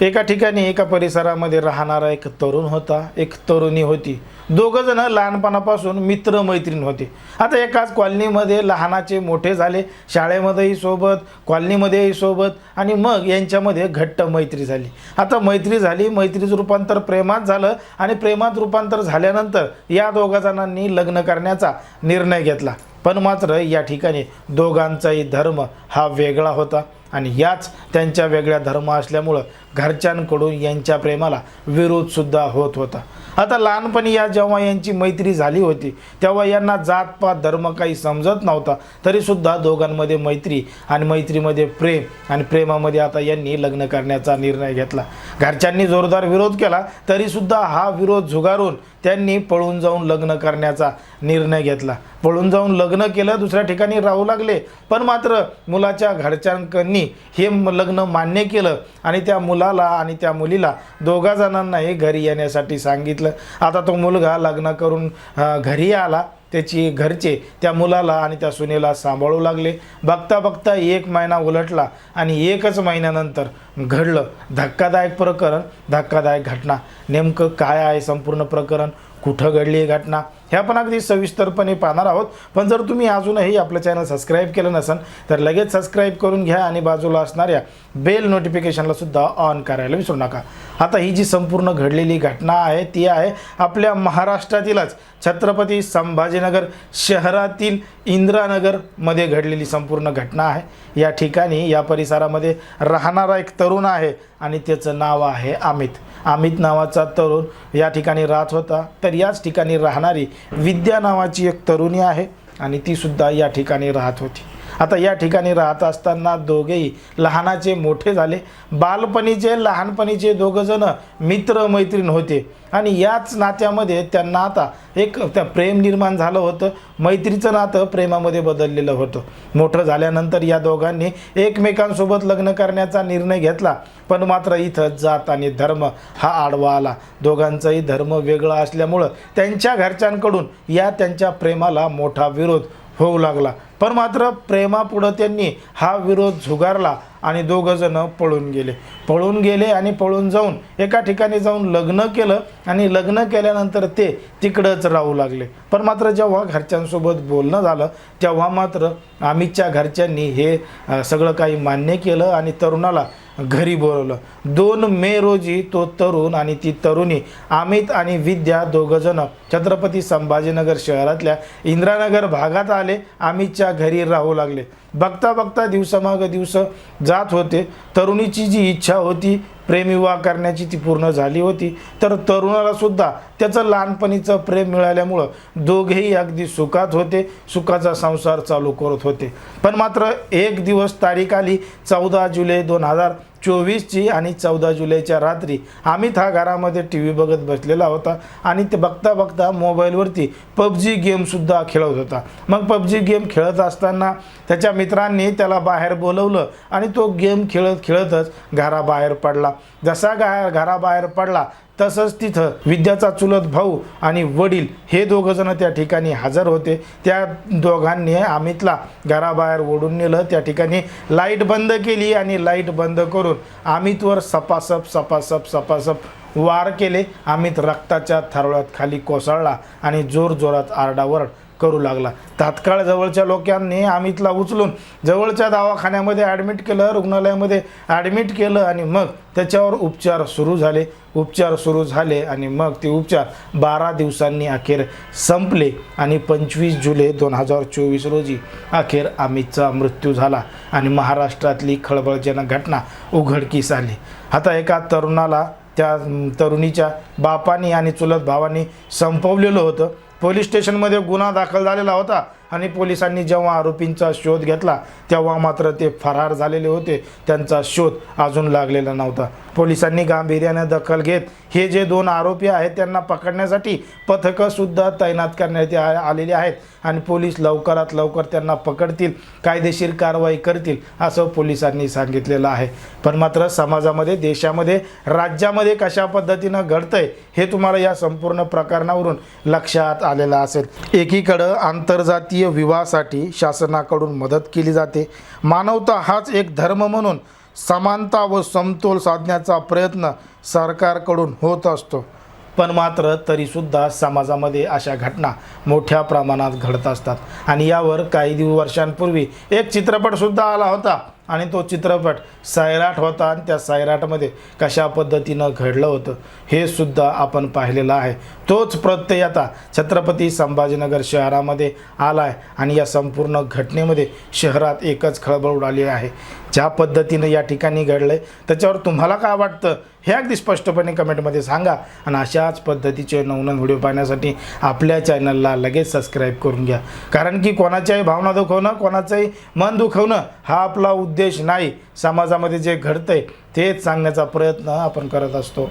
एका ठिकाणी एका परिसरामध्ये राहणारा एक तरुण होता एक तरुणी होती. दोघं जण लहानपणापासून मित्र मैत्रीण होते. आता एकाच कॉलनीमध्ये लहानाचे मोठे झाले शाळेमध्येही सोबत कॉलनीमध्येही सोबत आणि मग यांच्यामध्ये घट्ट मैत्री झाली. आता मैत्री झाली मैत्रीचं रूपांतर प्रेमात झालं आणि प्रेमात रूपांतर झाल्यानंतर या दोघा जणांनी लग्न करण्याचा निर्णय घेतला. पण मात्र या ठिकाणी दोघांचाही धर्म हा वेगळा होता आणि याच त्यांच्या वेगळ्या धर्म असल्यामुळं घरच्यांकडून यांच्या प्रेमाला विरोधसुद्धा होत होता. आता लहानपणी या जेव्हा यांची मैत्री झाली होती तेव्हा यांना जातपात धर्म काही समजत नव्हता. तरीसुद्धा दोघांमध्ये मैत्री आणि मैत्रीमध्ये प्रेम आणि प्रेमामध्ये आता यांनी लग्न करण्याचा निर्णय घेतला. घरच्यांनी जोरदार विरोध केला तरीसुद्धा हा विरोध झुगारून त्यांनी पळून जाऊन लग्न करण्याचा निर्णय घेतला. पळून जाऊन लग्न केलं दुसऱ्या ठिकाणी राहू लागले. पण मात्र मुलाच्या घरच्यांनी हे लग्न मान्य केलं आणि त्या मुला मुलाला आणि त्या मुलीला दोघा जणांनाही घरी येण्यासाठी सांगितलं. आता तो मुलगा लग्न करून घरी आला. त्याची घरचे त्या मुलाला आणि त्या सुनेला सांभाळू लागले. बघता बघता एक महिना उलटला आणि एकच महिन्यानंतर घडलं धक्कादायक प्रकरण. धक्कादायक घटना. नेमकं काय आहे संपूर्ण प्रकरण? कुठं घडली ही घटना? ह्या पण अगदी सविस्तरपणे पाहणार आहोत. पण जर तुम्ही अजूनही आपलं चॅनल सबस्क्राईब केलं नसेल तर लगेच सबस्क्राईब करून घ्या आणि बाजूला असणाऱ्या बेल नोटिफिकेशनला सुद्धा ऑन करायला विसरू नका. आता ही जी संपूर्ण घडलेली घटना आहे ती आहे आपल्या महाराष्ट्रातीलच. छत्रपती संभाजीनगर शहरातील इंदिरानगरमध्ये घडलेली संपूर्ण घटना आहे. या ठिकाणी या परिसरामध्ये राहणारा एक तरुण आहे आणि त्याचं नाव आहे अमित. अमित नावाचा तरुण या ठिकाणी राहत होता. तर याच ठिकाणी राहणारी विद्या नावाची एक तरुणी आहे आणि तीसुद्धा या ठिकाणी राहत होती. आता या ठिकाणी राहत असताना दोघेही लहानाचे मोठे झाले. बालपणीचे लहानपणीचे दोघंजणं मित्रमैत्रीण मित्र मैत्रीण होते. आणि याच नात्यामध्ये त्यांना आता एक त्या प्रेम निर्माण झालं होतं. मैत्रीचं नातं प्रेमामध्ये बदललेलं होतं. मोठं झाल्यानंतर या दोघांनी एकमेकांसोबत लग्न करण्याचा निर्णय घेतला. पण मात्र इथं जात आणि धर्म हा आडवा आला. दोघांचाही धर्म वेगळा असल्यामुळं त्यांच्या घरच्यांकडून या त्यांच्या प्रेमाला मोठा विरोध होऊ लागला. पण मात्र प्रेमापुढं त्यांनी हा विरोध झुगारला आणि दोघंजणं पळून गेले. पळून गेले आणि पळून जाऊन एका ठिकाणी जाऊन लग्न केलं आणि लग्न केल्यानंतर ते तिकडंच राहू लागले. पण मात्र जेव्हा घरच्यांसोबत बोलणं झालं तेव्हा मात्र अमितच्या घरच्यांनी हे सगळं काही मान्य केलं आणि तरुणाला घरी बोलवलं. दोन मे रोजी तो तरुण आणि ती तरुणी अमित आणि विद्या दोघंजण छत्रपती संभाजीनगर शहरातल्या इंद्रानगर भागात आले. अमितच्या घरी राहू लागले. बघता बघता दिवसामाग दिवस जात होते. तरुणीची जी इच्छा होती प्रेमविवाह करण्याची ती पूर्ण झाली होती. तर तरुणाला सुद्धा त्याचं लहानपणीचं प्रेम मिळाल्यामुळं दोघेही अगदी सुखात होते. सुखाचा संसार चालू करत होते. पण मात्र एक दिवस तारीख आली चौदा जुलै दोन हजार चोवीसची आणि चौदा जुलैच्या रात्री अमित हा घरामध्ये टी व्ही बघत बसलेला होता आणि ते बघता बघता मोबाईलवरती पबजी गेमसुद्धा खेळत होता. मग पबजी गेम खेळत असताना त्याच्या मित्रांनी त्याला बाहेर बोलवलं आणि तो गेम खेळत खेळतच घराबाहेर पडला. जसा घा घराबाहेर पडला तसंच तिथं विद्याचा चुलत भाऊ आणि वडील हे दोघंजणं त्या ठिकाणी हजर होते. त्या दोघांनी अमितला घराबाहेर ओढून नेलं. त्या ठिकाणी लाइट बंद केली आणि लाइट बंद करून अमितवर सपासप सपासप सपासप वार केले. अमित रक्ताच्या थारोळ्यात खाली कोसळला आणि जोरजोरात आरडाओरड करू लागला. तात्काळ जवळच्या लोकांनी अमितला उचलून जवळच्या दवाखान्यामध्ये ॲडमिट केलं रुग्णालयामध्ये ॲडमिट केलं आणि मग त्याच्यावर उपचार सुरू झाले. उपचार सुरू झाले आणि मग ते उपचार बारा दिवसांनी अखेर संपले आणि पंचवीस जुलै दोन हजार चोवीस रोजी अखेर अमितचा मृत्यू झाला आणि महाराष्ट्रातली खळबळजनक घटना उघडकीस आली. आता एका तरुणाला त्या तरुणीच्या बापानी आणि चुलत भावानी संपवलेलं होतं. पोलीस स्टेशनमध्ये गुन्हा दाखल झालेला होता. आणि पोलिसांनी जेव्हा आरोपींचा शोध घेतला तेव्हा मात्र ते फरार झालेले होते. त्यांचा शोध अजून लागलेला नव्हता. पोलिसांनी गांभीर्याने दखल घेत हे जे दोन आरोपी आहेत त्यांना पकडण्यासाठी पथकंसुद्धा तैनात करण्यात आलेली आहेत आणि पोलीस लवकरात लवकर त्यांना पकडतील कायदेशीर कारवाई करतील असं पोलिसांनी सांगितलेलं आहे. पण मात्र समाजामध्ये देशामध्ये राज्यामध्ये कशा पद्धतीनं घडतंय हे तुम्हाला या संपूर्ण प्रकरणावरून लक्षात आलेलं असेल. एकीकडं आंतरजातीय विवाहासाठी शासनाकडून मदत केली जाते. मानवता हाच एक धर्म म्हणून समानता व समतोल साधण्याचा प्रयत्न सरकारकडून होत असतो. पण मात्र तरीसुद्धा समाजामध्ये अशा घटना मोठ्या प्रमाणात घडत असतात. आणि यावर काही दिव वर्षांपूर्वी एक चित्रपटसुद्धा आला होता. आणि तो चित्रपट सैराट होता आणि त्या सैराटमध्ये कशा पद्धतीनं घडलं होतं हे सुद्धा आपण पाहिलेलं आहे. तोच प्रत्यय आता छत्रपती संभाजीनगर शहरामध्ये आला आहे आणि या संपूर्ण घटनेमध्ये शहरात एकच खळबळ उडाली आहे. ज्या पद्धतीनं या ठिकाणी घडलं आहे त्याच्यावर तुम्हाला काय वाटतं हे अगदी स्पष्टपणे कमेंटमध्ये सांगा. आणि अशाच पद्धतीचे नवनवीन व्हिडिओ पाहण्यासाठी आपल्या चॅनलला लगेच सबस्क्राईब करून घ्या. कारण की कोणाच्याही भावना दुखवणं कोणाचंही मन दुखवणं हा आपला उद्देश नाही समाजामध्ये जे घडतंय तेच सांगण्याचा प्रयत्न आपण करत असतो.